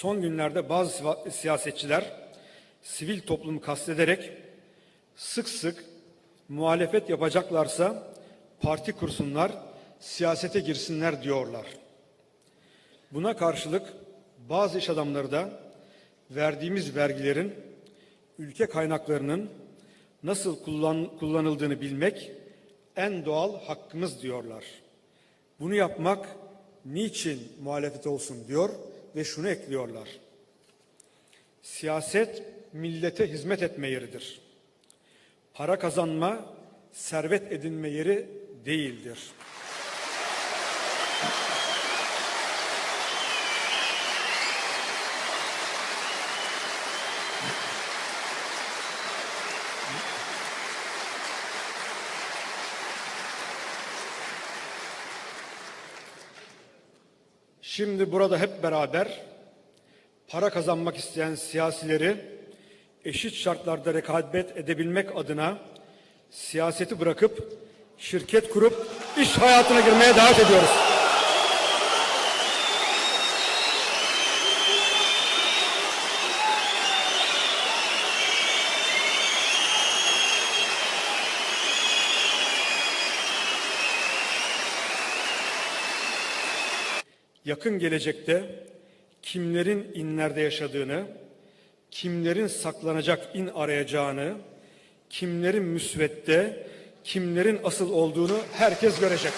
Son günlerde bazı siyasetçiler sivil toplumu kastederek sık sık muhalefet yapacaklarsa parti kursunlar, siyasete girsinler diyorlar. Buna karşılık bazı iş adamları da verdiğimiz vergilerin ülke kaynaklarının nasıl kullan- kullanıldığını bilmek en doğal hakkımız diyorlar. Bunu yapmak niçin muhalefet olsun diyor ve şunu ekliyorlar. Siyaset millete hizmet etme yeridir. Para kazanma, servet edinme yeri değildir. Şimdi burada hep beraber para kazanmak isteyen siyasileri eşit şartlarda rekabet edebilmek adına siyaseti bırakıp şirket kurup iş hayatına girmeye davet ediyoruz. Yakın gelecekte kimlerin inlerde yaşadığını, kimlerin saklanacak in arayacağını, kimlerin müsvedde, kimlerin asıl olduğunu herkes görecek.